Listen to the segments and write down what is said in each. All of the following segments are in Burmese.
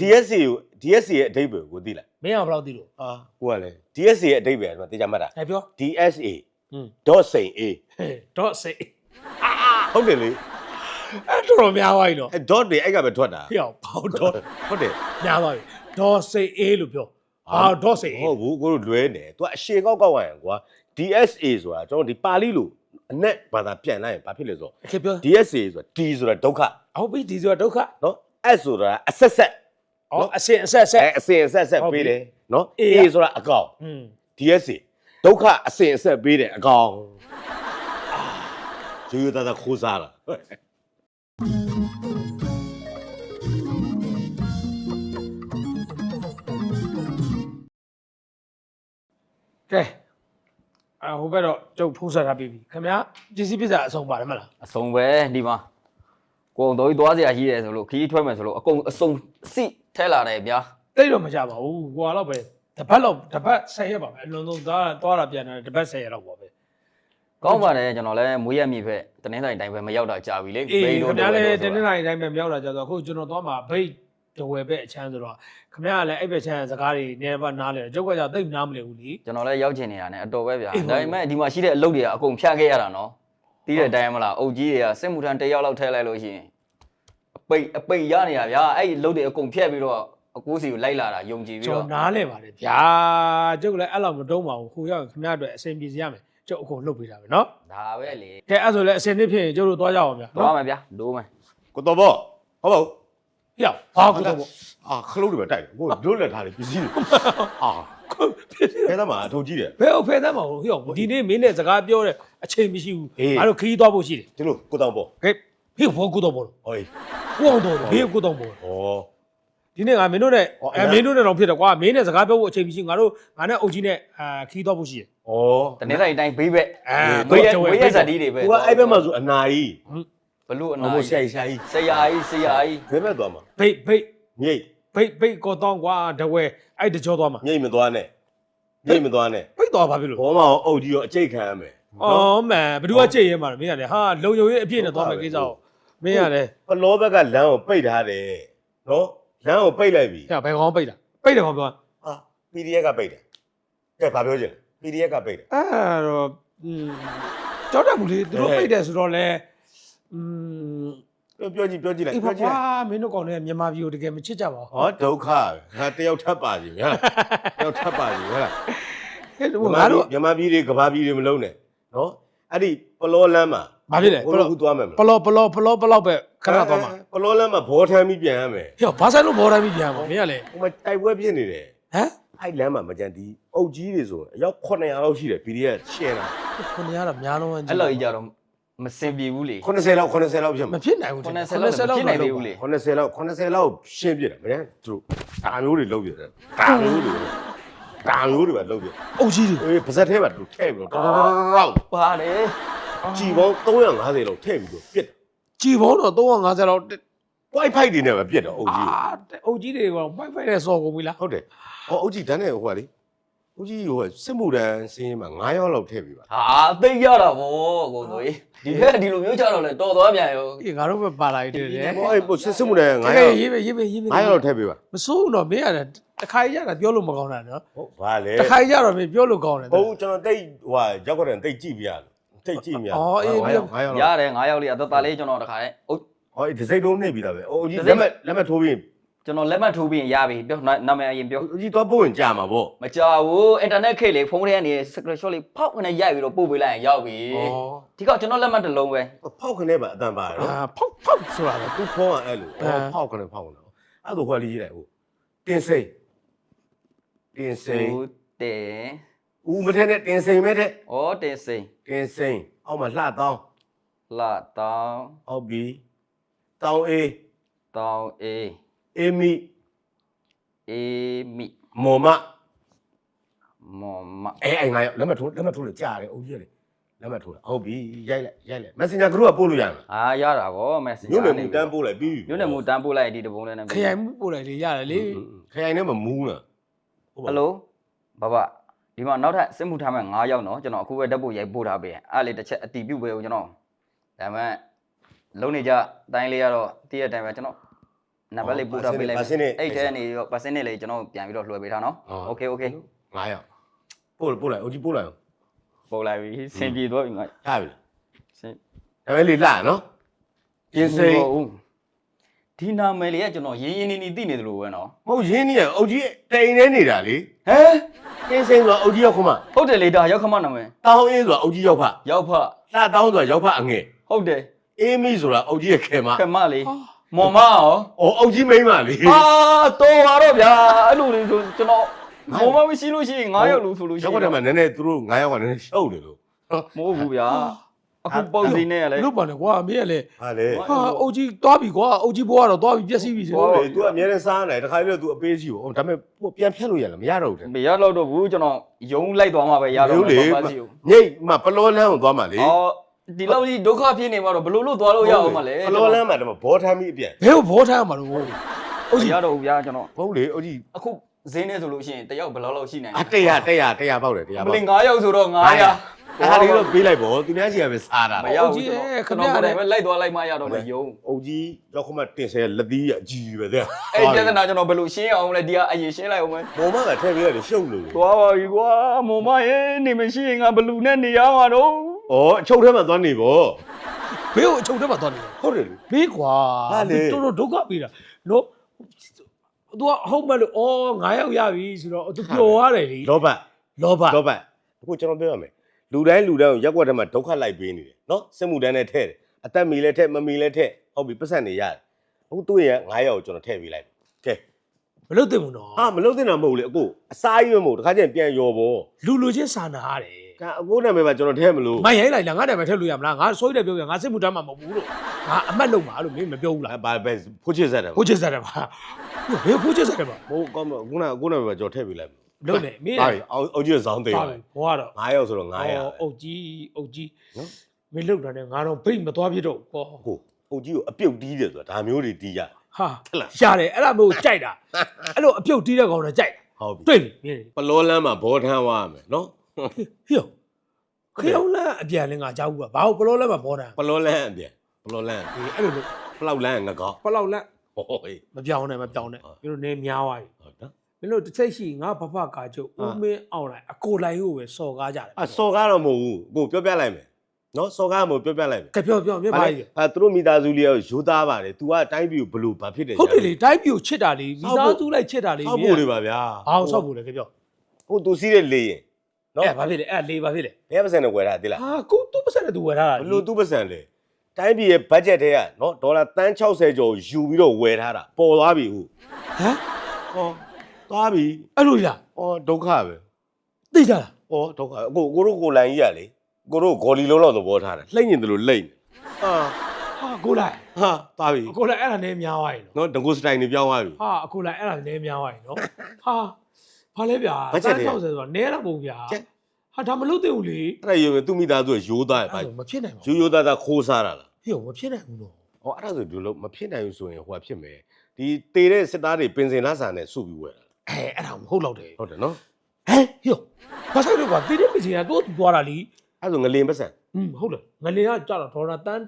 DSC ကို DSC ရဲ့အဓိပ္ပာယ်ကိုသိလားမင်းကဘယ်လောက်သိလို့အာကိုကလေ DSC ရဲ့အဓိပ္ပာယ်ကတေချာမှတ်တာ ဟဲ့ပြော DSA อืม dot say a ဟဲ့တော့စိတ်ဟုတ်တယ်လေအဲ့တော်တော်များသွားပြီနော်အဲ dot တွေအဲ့ကပဲထွက်တာဟေ့အောင်ဘောတော့ဟုတ်တယ်များသွားပြီတော့စိတ်အေးလို့ပြောဟာတော့စိတ်အေးဟုတ်ဘူးကိုတို့လွဲနေသူကအရှေကောက်ကောက်ရရင်ကွာ DSA ဆိုတာကျွန်တော်ဒီပါဠိလိုအနက်ဘာသာပြန်လိုက်ရင်ဘာဖြစ်လဲဆိုတော့ အခေပြော DSA ဆိုတာ D ဆိုတာဒုက္ခဟုတ်ပြီဒီဆိုတာဒုက္ခ နော် S ဆိုတာအဆက်ဆက် ဩအစင်အဆက်ဆက်အဲအစင်အဆက်ဆက်ဟုတ်ပြီပေးတယ်နော် A A ကဆိုတာအကောင် อืม DSA ဒုက္ခအစင်အဆက်ပေးတယ်အကောင်ရိုးရိုးသားသားခိုးစားတာကဲအဟိုဘက်တော့ကျုပ်ဖုန်းဆက်ထားပြီးပြီခင်ဗျာပစ္စည်းပစ္စည်းအဆုံးပါတယ်မလားအစုံပဲဒီမှာ ကိုအောင်တော်ကြီးသွားစရာရှိတယ်ဆိုလို့ခီးထွက်မယ်ဆိုလို့အကုန်အစုံစိထဲလာတယ်ဗျာတိတ်တော့မကြပါဘူးဟိုကတော့ပဲတပတ်လောက်တပတ်10ရက်ပါပဲအလွန်ဆုံးသွားသွားတာပြန်တယ်တပတ်10ရက်လောက်ပါပဲကောင်းပါတယ်ကျွန်တော်လည်းမွေးရမြစ်ဖက်တနင်္လာနေ့တိုင်းပဲမရောက်တာကြာပြီလေအေးဘိန်းခင်တို့ဗျားလည်းတတို့နေ့တိုင်းတိုင်းပဲမြောက်လာကြဆိုတော့အခုကျွန်တော်သွားမှာဘိတ်တဝယ်ပဲအချမ်းဆိုတော့ခင်ဗျားကလည်းအဲ့ဘက်ချမ်းစကားတွေနည်းပါးနားလဲကျုပ်ကကြောင့်တိတ်နားမလဲဘူးလीကျွန်တော်လည်းရောက်ချင်နေတာ ਨੇ အတော်ပဲဗျာအေးဟုတ်ဒါပေမဲ့ဒီမှာရှိတဲ့အလုပ်တွေကအကုန်ဖြတ်ခဲ့ရတာနော် တီးတဲ့အတိုင်းမလားအုပ်ကြီးတွေကစစ်မှုထမ်းတစ်ယောက်လောက်ထည့်လိုက်လို့ရှိရင်အပိတ်အပိတ်ရနေတာဗျာအဲ့ဒီလုပ်တွေအကုန်ဖြတ်ပြီးတော့အကိုးစီကိုလိုက်လာတာယုံကြည်ပြီး ကျွန် တော့ တော်နားလဲပါတယ်ဗျာကျုပ်ကလည်းအဲ့လောက်မတုံးပါဘူးခုရောက်ရင်ခင်ဗျားအတွက်အဆင်ပြေစေရမယ်ကျုပ်အကုန်လုပ်ပေးတာပဲเนาะ ဒါပဲလေ ကဲအဲ့ဆိုလည်းအဆင်သင့်ဖြစ်ရင်ကျုပ်တို့သွားကြအောင်ဗျာ သွားမယ်ဗျာဒိုးမယ် ကိုတော်ဘောဟုတ်ပါဘူး ဟေ့ဘာကူတော့ပေါ့ အာခလုတ်တွေပဲတိုက်တယ်ကိုလွတ်လက်ထားတယ်ပစ္စည်းတွေအာ ခဲသမားအထုပ်ကြီးတယ် ဘယ်ဟုတ်ဖဲသမ်းပါဘူးဟေ့ဒီနေ့မင်းနဲ့စကားပြောတဲ့အချိန်မရှိဘူးအေး ငါတို့ခရီးသွားဖို့ရှိတယ်ဒီလိုကိုတောင်ဘောကဲဟေ့ဘောကူတော့ပေါ့ဟေးကိုအောင်တော့ဘေးကူတော့ပေါ့ဩဒီနေ့ငါမင်းတို့နဲ့ဟောအဲအဲ့ဒါမင်းတို့နဲ့တော့ဖြစ်တယ်ကွာမင်းနဲ့စကားပြောဖို့အချိန်မရှိဘူးငါတို့ငါနဲ့အုပ်ကြီးနဲ့အာခရီးသွားဖို့ရှိတယ် ဩတနင်္လာနေ့တိုင်းဘေးဘက်အဲဝေးရတော့ဝေးရဇာတိတွေပဲကိုကအဲ့ဘက်မှာဆိုအနာကြီးဘလို့အအနာမို့ကြီးဆရာကြီးဆရာကြီးဆရာကြီးဆရာကြီးဘယ်ဘက်သွားမှာဘိတ်ဘိတ်မြိတ် ဘိတ်ဘိတ်ကောတောင်းကွာတဝဲအဲ့တကြောသွားမှာ မြိတ်မသွားနဲ့မြိတ်မသွားနဲ့ ဘိတ်သွားပါပြီလို့ ဘောမအောင်အုပ်ကြီးရောအကျိတ်ခံရမယ် အော်မန်ဘယ်သူကကြိတ်ရဲမှာလဲမင်းကလည်းဟာလုံယုံရေးအပြည့်နဲ့သွားမယ်ကိစ္စကိုမင်းကလည်း ပလောဘက်ကလမ်းကိုပိတ်ထားတယ်နော်လမ်းကိုပိတ်လိုက်ပြီ ဟဲ့ဘယ်ကောင်ပိတ်တာပိတ်တယ်ကောင်ပြော ဟာ PDF ကပိတ်တယ်ကဲဘာပြောချင်လဲ PDF ကပိတ်တယ် အဲ့တော့อืมကြောက်တယ်ဘူးလေသူတို့ပိတ်တယ်ဆိုတော့လဲอืม ပြောပြောကြည့်ပြောကြည့်လိုက်အေးပြောကြည့်ဘာလိုက်မင်းတို့ကောင်တွေကမြန်မာပြည်ကိုတကယ်မချစ်ကြပါဘူးဟောဒုက္ခငါတယောက်ထပ်ပါစီဗျာတယောက်ထပ်ပါစီဟုတ်လားဟဲ့မြန်မာငါပြည်တို့မြန်မာပြည်တွေကဘာပြည်တွေမလုံးနဲ့နော်အဲ့ဒီပလောလမ်းမှာဘာဖြစ်လဲဘပလို့လောခုသွားမယ်မပလောပလောပလောပလောပဲခဏသွားမှာပလောလမ်းမှာဘောထမ်းပြီးပြန်ရမယ်ဟဲ့ဘာဆိုင်လို့ဘောတိုင်းပြီးပြန်မှာမင်းကလည်းဟိုမှာတိုက်ပွဲဖြစ်နေတယ်ဟမ်အဲ့လမ်းမှာမကြံဒီအုတ်ကြီးတွေဆိုရင်အယောက်900လောက်ရှိတယ် PDF ရှင်းတာခုနကတော့များလုံးဝန်းအဲ့လိုကြီးကြတော့ မစင်ပြေဘူးလေ90လောက်90လောက်ဖြစ်မမှာဖြစ်နိုင်ဘူး90လောက်လည်းမဖြစ်နိုင်သေးဘူးလေ90လောက်90လောက်ရှင်းပြတယ်ဗျာသူတို့ဒါမျိုးတွေလုပ်ပြတယ်ဒါမျိုးတွေဒါမျိုးတွေပဲလုပ်ပြတယ်အုပ်ကြီးတွေအေးပါဇက်ထဲမှာသူထည့်ပြီးတော့တောက်ပါလေကြည်ပေါင်း350လောက်ထည့်ပြီးတော့ပြစ်တယ်ကြည်ဘုံတော့350လောက်တက် Wi-Fi တွေနဲ့ပဲပြစ်တယ်အုတ်ကြီးအာအုပ်ကြီးတွေကပိုက်ဖိုက်နဲ့စော်ကုန်ပြီလားဟုတ်တယ်ဟောအုတ်ကြီးတန်းနဲ့ဟိုကလေ အုတ်ကြီးဟိုကစစ်မှုတန်းစင်းမှာ9ရောက်လောက်ထည့်ပြီးပါဟာသိရတာဗောကိုတို့ဒီဘက်ဒီလိုမျိုးကြတော့လေတော်သွားပြန်ရောအေးငါတို့ပဲပါလာရည်တယ်ဟောအဲ့စစ်စစ်မှုတန်း9ငါရောက်ရေးပဲရေးပဲရေးပဲ9ရောက်လောက်ထည့်ပြီးပါမစိုးဘူးတော့မင်းရတယ်တခါကြီးရတာပြောလို့မကောင်းတာနော်ဟုတ်ဘာလဲတခါကြီးရတော့မင်းပြောလို့ကောင်းတယ်ဟုတ်ကျွန်တော်တိတ်ဟိုဟာရောက်ကြတယ်တိတ်ကြည့်ပြရလို့တိတ်ကြည့်မြရအော်အေး9ပြီးရောက်9ရောက်ရလောက်တယ်9ယောက်လေးအသက်သားလေးကျွန်တော်တခါလေအုတ်ဟောဒီစိတ်လုံးနှိပ်ပြီးသားပဲအုတ်ကြီးလက်မဲ့လက်မဲ့ထိုးပြီး ကျွန်တော်လက်မှတ်ထိုးပြီးရင်ရပြီပြောနာမည်အရင်ပြောအုတ်ကြီးသွားပို့ရင်ကြာမှာပေါ့မကြောက်ဘူးအင်တာနက်ခေတ်လေးဖုန်းထဲကနေ screenshot လေးဖောက်ခနဲ့ရိုက်ပြီးတော့ပို့ပေးလိုက်ရင်ရောက်ပြီဒီကောက်ကျွန်တော်လက်မှတ်တစ်လုံးပဲဖောက်ခနဲ့ပါအတန်ပါနော်အာဖောက်ဖောက်ဆိုတာလေသူဖုံးကအဲ့လိုဖောက်ခနဲ့ဖောက်ခနဲ့အဲ့ဒါဟိုလေးကြီးလိုက်ဟိုတင်စိန်တင်စိန်ဦးတင်ဦးမထဲနဲ့တင်စိန်မဲ့တဲ့ဩတင်စိန်တင်စိန်အောက်မှာလှတောင်းလာတောင်းအောက်ပြီးတောင်းအေးတောင်းအေး အေမီအေမီမော်မမော်မအဲအဲ့ငါရောက်လက်မထိုးလက်မထိုးလို့ကြားတယ်အုတ်ကြီးလေလက်မထိုးလားဟုတ်ပြီရိုက်လိုက်ရိုက်လိုက် Messenger group ကပို့လို့ရမှာအာရတာဗော message ညွန့်နေမူတန်းပို့လိုက်ပြီးညွန့်နေမူတန်းပို့လိုက်ဒီတပုံးလေးနဲ့ခရိုင်မှုပို့လိုက်လေရတယ်လေခရိုင်ထဲမှာမူးလားဟယ်လိုဘဘဒီမှာနောက်ထပ်စစ်မှုထားမဲ့9ယောက်နော်ကျွန်တော်အခုပဲဓာတ်ပုံရိုက်ပို့ထားပေးအဲ့လေတစ်ချက်အတီးပြုတ်ပေးဦးကျွန်တော်ဒါပေမဲ့လုံးနေကြအတိုင်းလေးကတော့တည့်ရတဲ့အတိုင်းပဲကျွန်တော် နံပါတ်လေးပို့ထားပေးလိုက် ပါစင်းနဲ့ အဲ့ထဲကနေရောပါစင်းနဲ့လေးကျွန်တော်ပြန်ပြီးတော့လွှဲပေးထားနော် ဟုတ် โอเคโอเค 900ပို့ပို့လိုက်အိုကြီးပို့လိုက်အောင် ပို့လိုက်ပြီစင်ပြေသွားပြီငါ ထားပြီ စင် ဒါပဲလေလာနော်ကျင်းစိန် ဟုတ်ဒီနာမည်လေးကကျွန်တော်ရင်းရင်းနေနေသိနေတယ်လို့ပဲနော် မဟုတ်ရင်းနေရအိုကြီးတိန်နေနေတာလေ ဟမ် ကျင်းစိန်ဆိုအိုကြီးရောက်ခမ ဟုတ်တယ်လေဒါရောက်ခမနာမည် တောင်းအင်းဆိုတာအိုကြီးရောက်ဖ ရောက်ဖ လှတောင်းဆိုတာရောက်ဖအငယ် ဟုတ်တယ် အေးမီဆိုတာအိုကြီးရဲ့ခဲမ ခမလေး မော်မရောအော်အိုကြီးမိန်းမလေအာတော်ပါတော့ဗျာအဲ့လိုလေးဆိုကျွန်တော်မော်မမရှိလို့ရှိရင်9ရောက်လို့ဆိုလို့ရှိရောက်ရင်တော့မှနည်းနည်းသူတို့9ယောက်ကနည်းနည်းရှုပ်နေလို့မဟုတ်ဘူးဗျာအခုပုံစံနဲ့လေ လို့ပါလေကွာမင်းကလေဟာလေဟာအုတ်ကြီးသွားပြီကွာအုတ်ကြီးဘွားကတော့သွားပြီပြက်စီးပြီဆိုဟုတ်တော့လေ तू အများနဲ့စားနေတယ်တခါလေ तू အပေးစီကိုဒါပေမဲ့ပြန်ဖြတ်လို့ရလားမရတော့ဘူးတဲ့မရတော့တော့ဘူးကျွန်တော်ယုံလိုက်သွားမှာပဲရတော့လေမှာပါစီကိုညိတ်မပလောလန်းကိုသွားမှလေ အော် ဒီလောက်ကြီးဒုက္ခဖြစ်နေမှာတော့ဘယ်လိုလုပ်သွားလို့ရအောင်မလဲပလောလန်းမှာတော့ဘောထမ်းပြီးအပြန်ဘယ်ကိုဘောထားမှာလို့အုတ်မကြီးရတော့ဘူးဗျာကျွန်တော်ဟုတ်လေအိုကြီးအခုဈေးနေဆိုလို့ရှိရင်တယောက်ဘယ်လောက်လောက်ရှိနိုင်အတက်ရတက်ရတက်ရပေါက်တယ်တရားမပေါက်လင်9ယောက်ဆိုတော့900အားလေးတော့ပေးလိုက်ပေါ့သူများစီကပဲစားတာမရဘူးကျွန်တော်ကျွန်တော်ပဲလိုက်သွားလိုက်မှရတော့လေယုံအိုကြီးရောက်ခမတင်ဆဲလက်သီးအကြီးပဲတဲ့အဲ့ပြဿနာကျွန်တော်ဘယ်လိုရှင်းအောင်လဲဒီကအရင်ရှင်းလိုက်အောင်မယ်ဘုံမကထည့်ပေးရတယ်ရှုပ်လို့သွားပါပြီကွာမောင်မရဲ့နေမရှိရင်ငါဘလူနဲ့နေရမှာတော့ ဩအချုပ်ထဲမှာသွားနေပေါ့ဘယ်ကိုအချုပ်ထဲမှာသွားနေလဲဟုတ်တယ်လေ ဘေးကွာဟာလေ တော်တော်ဒုက္ခပေးတာနော် तू ကဟုတ်မဲ့လို့အော်9ယောက်ရပြီဆိုတော့ तू ပျော်ရတယ်လေလောဘလောဘလောဘအခုကျွန်တော်ပြောရမယ်လူတိုင်းလူတိုင်းကိုရက်ွက်ထဲမှာဒုက္ခလိုက်ပေးနေတယ်နော်စစ်မှုတန်းနဲ့ထည့်တယ်အသက်မီလည်းထည့်မမီလည်းထည့်ဟုတ်ပြီပတ်စံနေရတယ်အခုသူ့ရဲ့9ယောက်ကိုကျွန်တော်ထည့်ပေးလိုက်ကဲမလုပ်သင့်ဘူးနော်ဟာမလုပ်သင့်တာမဟုတ်လေအကိုအစားကြီးပဲမဟုတ်တခါကျရင်ပြန်ရော်ပေါ့လူလူချင်းစာနာရတယ် ကအကိုနာမည်ပါကျွန်တော်ထည့်မလို့မရိုင်းလိုက်လားငါတည်းပဲထည့်လို့ရမလားငါဆိုးတယ်ပြောပြငါစစ်မှုတမ်းမှာမဟုတ်ဘူးလို့ငါအမှတ်လုံးပါလို့မင်းမပြောဘူးလားအဲဘာပဲဖိုးချစ်ဆက်တယ်ဖိုးချစ်စတယ်ပါဘယ်ဖိုးချစ်စတယ်ပါဟိုကောင်းမခုနကကိုနာမည်ပါကျွန်တော်ထည့်ပေးလိုက်မယ်လုံးနေမင်းဟာအောက်အောက်ကြီးဇောင်းသိမ်းပါပါပြီဘွားတော့9ယောက်ဆိုတော့900အုတ်ကြီးအုတ်ကြီးနော်မင်းလုံတာနဲ့ငါတော့ဘိတ်မသွားပြတော့ဘူးကောကိုအုတ်ကြီးကိုအပြုတ်တီးတယ်ဆိုတာဒါမျိုးတွေတီးရဟာဟုတ်လားရှာတယ်အဲ့ဒါမျိုးကြိုက်တာအဲ့လိုအပြုတ်တီးတဲ့ကောင်တော့ကြိုက်ဟုတ်ပြီတွေ့ပြီမင်းပလောလန်းမှာဘောထမ်းသွားရမယ်နော် ဟေ့ခေယောင်းလန်းအပြန်လဲငါကြောက်ဘူးကဘာလို့ဘလို့လဲမပေါ်တာပလောလန်းအပြင်ပလောလန်းဒီအဲ့လိုလို့ပလောက်လန်းငကောက်ဘလောက်လက်ဟိုဟေးမပြောင်းနဲ့မပြောင်းနဲ့ဟုတ်ပြီးတော့နည်းများသွားပြီဟုတ်နော်မင်းတို့တစ်ချက်ရှိငါဘဖကာချုပ်ဟာဦးမင်းအောင်လိုက်အကိုလိုက်ကိုပဲစော်ကားကြတယ်အစော်ကားတော့မဟုတ်ဘူးကိုပြောပြလိုက်မယ်နော်စော်ကားမဟုတ်ပြောပြလိုက်မယ်ကပြောပြောမြင်ပါလေအဲသူတို့မိသားစုလေးရောယူသားပါတယ် तू ကတိုင်းပြည်ကိုဘလို့ဘာဖြစ်တယ်ဟုတ်တယ်လေတိုင်းပြည်ကိုချစ်တာလေမိဆောက်ဖို့သားစုလိုက်ချစ်တာလေဆောက်ဖို့တွေပါဗျာဘာလို့ဆောက်ဖို့လဲကပြောဟို तू စီးတဲ့လေရင် နော်အဲ့ဘာဖြစ်လဲအဲ့လေးဘာဖြစ်လဲဘယ်ပစံနဲ့ဝယ်တာသိလားဟာကိုသူ့ပတ်စံနဲ့သူဝယ်ထားတာဘလို့သူ့ပစံလေတိုင်းပြည်ရဲ့ budget တွေကနော်ဒေါ်လာတန်း60ကျော်ယူပြီးတော့ဝယ်ထားတာပေါ်သွားပြီဟုတ်ဟမ်ဟောသွားပြီအဲ့လိုလားဟောဒုက္ခပဲသိကြလားဟောဒုက္ခအကိုကိုတို့ကိုလန်ကြီးရလေကိုတို့ဂေါ်လီလုံးလောက်သဘောထားတယ်လှိမ့်ရင်တလို့လိမ့်နေဟာဟာကိုလိုက်ဟာသွားပြီအကိုလိုက်အဲ့ဒါနည်းများသွားရင်နော်နော်ဒဂိုစတိုင်နေပြောင်းသွားပြီဟာအကိုလိုက်အဲ့ဒါနည်းများသွားရင်နော်ဟာ ဘာလဲဗျာဘတ်ဂျက်တွေ60ဆိုတာနည်းတော့ပုံဗျာကျက်ဟာဒါမလုပ်သင့်ဘူးလေအဲ့ဒါယူသူ့မိသားစုကရိုးသားရပါအဲ့ဒါမဖြစ်နိုင်ပါရိုးရိုးသားသားခိုးစားတာလားဟေ့မဖြစ်နိုင်ဘူးနော်ဟောအဲ့ဒါဆိုဒီလိုမဖြစ်နိုင်ဘူးဆိုရင်ဟိုကဖြစ်မယ်ဒီတေတဲ့စစ်သားတွေပင်စင်လာဆန်နဲ့စုပြီးဝယ်တာအဲအဲ့ဒါမဟုတ်တော့တယ်ဟုတ်တယ်နော်ဟဲ့ဟေ့ဘာဆိုင်လို့ကွာတိတိပစီကတော့သူသွားတာလीအဲ့ဒါဆိုငလင်ပတ်စံอืมဟုတ်တယ်ငလင်ကကြာတော့ဒေါ်လာတန်း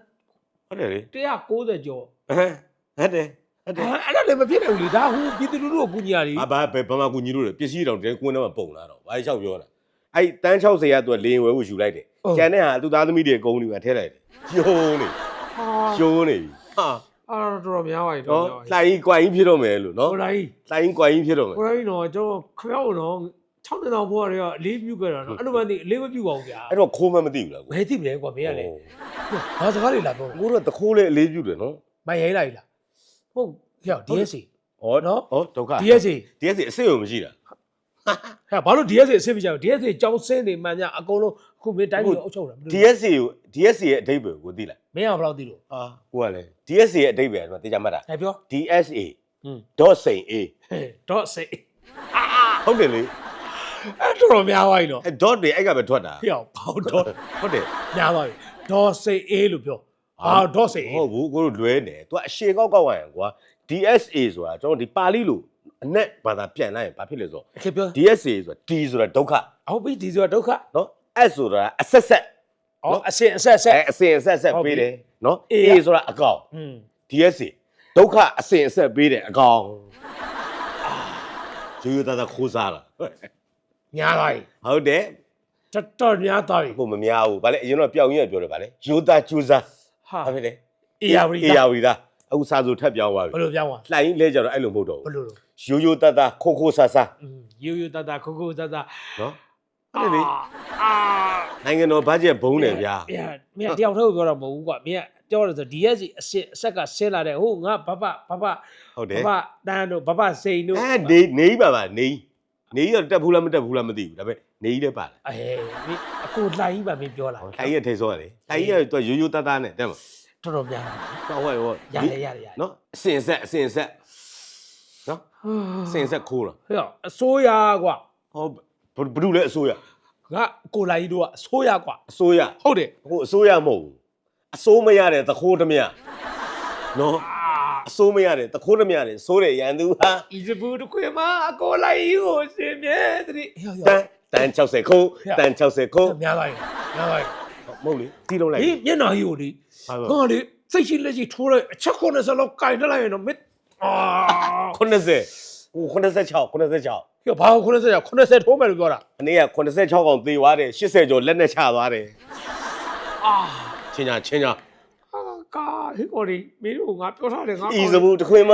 ဟုတ်တယ်လေ190ကျော်ဟမ်ဟုတ်တယ် ဟုတ်တယ်အဲ့အဲ့ဒါလည်းမဖြစ်နိုင်ဘူးလေဒါဟိုပြည်သူလူထုကိုကူညီရလीအဘာဘယ်ဗမာကူညီလို့လေပစ္စည်းတောင်တဲကွင်းထဲမှာပုံလာတော့ဘာလျှောက်ပြောတာအဲ့တန်း60ရသူကလေရင်ဝဲကိုယူလိုက်တယ်ကျန်တဲ့ဟာသူသားသမီးတွေအကုန်လုံးကထဲလိုက်တယ်ကျုံးနေဟာကျုံးနေပြီဟာအဲ့တော့တော်တော်များပါပြီတော်နော်တော်လှိုင်းကွာကြီးဖြစ်တော့မယ်လို့နော်ဟိုလိုက်လှိုင်းကွာကြီးဖြစ်တော့မယ်ဟိုလိုက်တော့ကျွန်တော်ခမောက်တော့6နှစ်တောင်ဘွားတွေကအလေးပြုခဲ့တာနော်အဲ့လိုမှသိအလေးမပြုပါဘူးဗျာအဲ့တော့ခိုးမှမသိဘူးလားကိုဘယ်သိမလဲကွာမင်းကလေဘာစကားတွေလာတော့ကိုတို့ကတခိုးလေအလေးပြုတယ်နော်မရိုင်းလိုက်လား ဟုတ်ဟဲ့ DSC ဩနော်ဩဒုက္ခ DSC DSC အစစ်ရုံမရှိတာဟဲ့ဘာလို့ DSC အဆင်မပြေဘူး DSC ကြောင်းစင်းနေမှန်ကြအကုန်လုံးအခုမင်းတိုင်းပြည်ကိုအုပ်ချုပ်တာ DSC ကို DSC ရဲ့အဓိပ္ပာယ်ကိုသိလားမင်းကဘယ်လောက်သိလို့အာကိုကလေ DSC ရဲ့အဓိပ္ပာယ်ကတေချာမှတ်တာ ဟဲ့ပြော DSA อืม dot say a ဟဲ့ dot say ဟုတ်တယ်လေအဲ့တော်တော်များသွားပြီနော်အဲ dot တွေအဲ့ကပဲထွက်တာဟဲ့ဘောက် dot ဟုတ်တယ် များသွားပြီ dot say a လို့ပြော ဟာ dot say a ဟုတ်ဘူးကိုတို့လွဲနေသူကအရှေကောက်ကောက်ရရင်ကွာ DSA ဆိုတာကျွန်တော်ဒီပါဠိလိုအနက်ဘာသာပြန်လိုက်ရင်ဘာဖြစ်လဲဆိုတော့ အခေပြော DSA ဆိုတာ D ဆိုတာဒုက္ခအောက်ပြီဒီဆိုတာဒုက္ခနော် S ဆိုတာအဆက်ဆက်အော်အစင်အဆက်ဆက်အဲအစင်အဆက်ဆက်ဟုတ်ပြီပေးတယ်နော် A A ကဆိုတာအကောင် อืม DSA ဒုက္ခအစင်အဆက်ပေးတယ်အကောင်ရိုးရိုးသားသားခိုးစားတာညာသွားပြီဟုတ်တယ်တော်တော်ညာသွားပြီ ကိုမများဘူးဗာလေအရင်တော့ပျောက်ရင်းကပြောတယ်ဗာလေရိုးသားကျူးစား ဟာဟုတ်ပြီလေအေယာဝရီအေယာဝီသားအခုစာဆိုထပ်ပြောင်းသွားဘပြီယ်လိုပြောင်းသွားလှိုင်းလဲကြတော့အဲ့လိုမဟုတ်တော့ဘယ်လိုလို့ဘူးရိုးရိုးသားသားခိုးခိုးဆာဆာယူယူတတခုခုတတနော်အဲ့လေအာနိုင်ငံတော်ဘတ်ဂျက်ဘုံတယ်ဗျာမင်းမင်းတယောက်တည်းကိုပြောတာမဟုတ်ဘူးကွာမင်းပြောတယ်ဆို DSC အစစ်အဆက်ကဆင်းလာတဲ့ဟိုငါဘဘဘဘဟုတ်တယ်ဘဘတန်းတို့ဘဘစိန်တို့အဲဒီနေပါပါနေနေတော့တက်ဘူးလားမတက်ဘူးလားမသိဘူးဒါပေမဲ့ နေလည်းပါလားအေးမင်းအကိုလှိုင်းပါမင်းပြောလာလှိုင်းရထိတ်စောရတယ်လှိုင်းရတော့ရိုးရိုးသားသားနဲ့တဲ့မတော်တော်များတော့ဟဲ့ဟောရတယ်ရတယ်ရတယ်နော်အစင်ဆက်အစင်ဆက်နော်အစင်ဆက်ခိုးတာဟဲ့အစိုးရကွာဟောဘဘဒုလဲအစိုးရငါကိုလာကြီးတို့ကအစိုးရကွာအစိုးရဟုတ်တယ်ဟိုအစိုးရမဟုတ်ဘူးအစိုးမရတဲ့သခိုးဓမြနော်အာအစိုးမရတဲ့သခိုးဓမြနဲ့စိုးတဲ့ရန်သူဟာ ဤစဘူးတခွေမှာအကိုလာကြီးကိုစင်မြဲတည်းဟဲ့တန် တန်60ခိုးတန်60ခိုးများသွားပြီများသွားပြီမဟုတ်လေတီးလုံးလိုက်ဒီမျက်နှာကြီးကိုလေဟာငါလေစိတ်ရှိလက်ရှိထိုးလိုက်အချက်90လောက်ကင်တက်လိုက်ရင်တော့မစ်အာ80ဟို86 86ဟေ့ဘာကို90ရောက်90ထိုးမယ်လို့ပြောတာအနည်းက86កောင်သေသွားတယ်80ကျော်လက်နဲ့ချသွားတယ်အာချင်းညာချင်းညာအာ ကာဟေ့ကိုဒီမင်းတို့ငါပြောထားတယ်ငါဤစဘူးတခွင်မ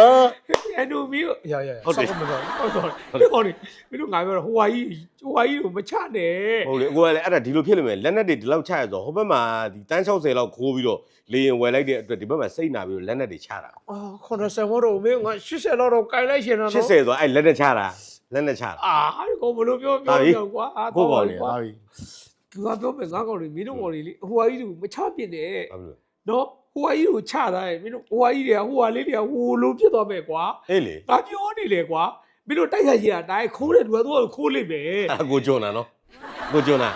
အန်ဒိုမီကိုရရဟုတ်တယ်မတော်ဟုတ်တော့ဟေ့ကိုဒီမင်းတို့ငါပြောဟိုဝါကြီးဟိုဝါကြီးကိုမချနဲ့ဟုတ်လေအကိုကလည်းအဲ့ဒါဒီလိုဖြစ်လို့မယ်လက်နဲ့တွေဒီလောက်ချရဆိုဟိုဘက်မှာဒီတန်း60လောက်ခိုးပြီးတော့လေရင်ဝယ်လိုက်တဲ့အတွက်ဒီဘက်မှာစိတ်နာပြီးတော့လက်နဲ့တွေချတာအာ90မို့တော့မင်းငါ80လောက်တော့ကင်လိုက်ရှင်တော့80ဆိုအဲ့လက်နဲ့ချတာလက်နဲ့ချတာအာဒီကိုဘလို့ပြောပြောပြောကွာအာကိုပေါ့လေကွာဟာပြီသူကပြောမယ်ငါကောင်လေးမင်းတို့ကောင်လေးလေဟိုဝါကြီးကိုမချပြစ်နဲ့ဟုတ်ပြီနော် ဟိုဝါကြီးကိုချတာရဲ့မင်းတို့ဟိုဝါကြီးတွေကဟိုဝါလေးတွေကဟိုလိုဖြစ်သွားမယ်ကွာအေးလေငါပြောနေလေကွာမင်းတို့တိုက်ခိုက်ကြီးတာတိုင်းခိုးတဲ့လူကသူကခိုးလိမ့်မယ်အကိုကျွန်းတာနော်ကိုကျွန်းတာ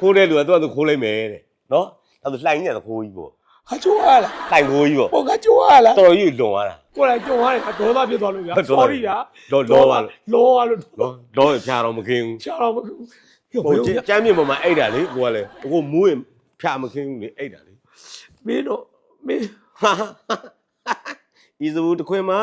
ခိုးတဲ့လူကသူကသူခိုးလိုက်မယ်တဲ့နော်အဲ့ဒါလှိုင်းနေတဲ့ခိုးကြီးပေါ့ဟာချိုးရလားလှိုင်းခိုးကြီးပေါ့ဟိုကချိုးရလားတော်ကြီးလွန်သွားတာကိုယ်တိုင်ကြုံရတယ်ဒေါသဖြစ်သွားလို့ဗျာဒေါသ sorry ဗျာလောလောပါလို့လောရလို့နော်တော့ဖြာတော့မခင်းဘူးချတော့မဟုတ်ဘူးဟိုကျမ်းမြေပေါ်မှာအိတ်တာလေကိုကလည်းအကိုမူးရင်ဖြာမခင်းဘူးလေအိတ်တာလေမင်းတို့ မင်းဟာဤစဘူးတခွင်မှာ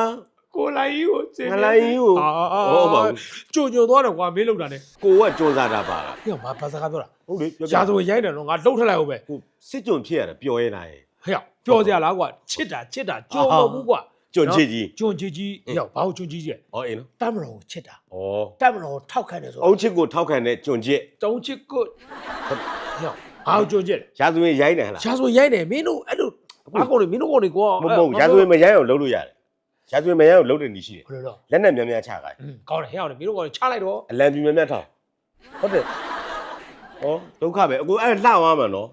ကိုယ်လိုက်ကြီးကိုစင်ငလိုင်းကြီးကိုအာဟုတ်ပါဘူးကြုံကြုံသွားတယ်ကွာမင်းလောက်တာနဲ့ကိုကကြုံစားတာပါလားဟေ့ဘာဘာစကားပြောတာဟုတ်လေပြောပြရာဇဝင်ရိုက်တယ်နော်ငါလှုပ်ထလိုက်အောင်ပဲကိုစစ်ကြုံဖြစ်ရတာပျော်ရတာရဲ့ဟေ့ပြောစရာလားကွာချစ်တာချစ်တာကြုံမဟုတ်ဘူးကွာကြုံချစ်ကြီးကြုံချစ်ကြီးဟေ့ဘာကိုကြုံချစ်ကြီးလဲဟောအေးနော်တမတော်ကိုချစ်တာဩတမတော်ကိုထောက်ခံတယ်ဆိုအုံးချစ်ကိုထောက်ခံတဲ့ကြုံချစ်တုံးချစ်ကိုဟေ့ဘာကိုကြုံချစ်လဲရာဇဝင်ရိုင်းတယ်ဟလားရာဇဝင်ရိုက်တယ်မင်းတို့အဲ့လို ဘာကုန်လဲမင်းတို့ကုန်နေကွာမဟုတ်ဘူးရာဇဝင်မရိုင်းအောင်လုပ်လို့ရတယ်ရာဇဝင်မရိုင်းအောင်လုပ်တဲ့နေရှိတယ်ဘယ်လိုလဲလက်နဲ့များများချခိုင်းကောင်းတယ်ဟဲ့အောင်မင်းတို့ကုန်ချလိုက်တော့အလံပြူများများထောက်ဟုတ်တယ်ဩဒုက္ခပဲအခုအဲ့လှသွားမှာနော်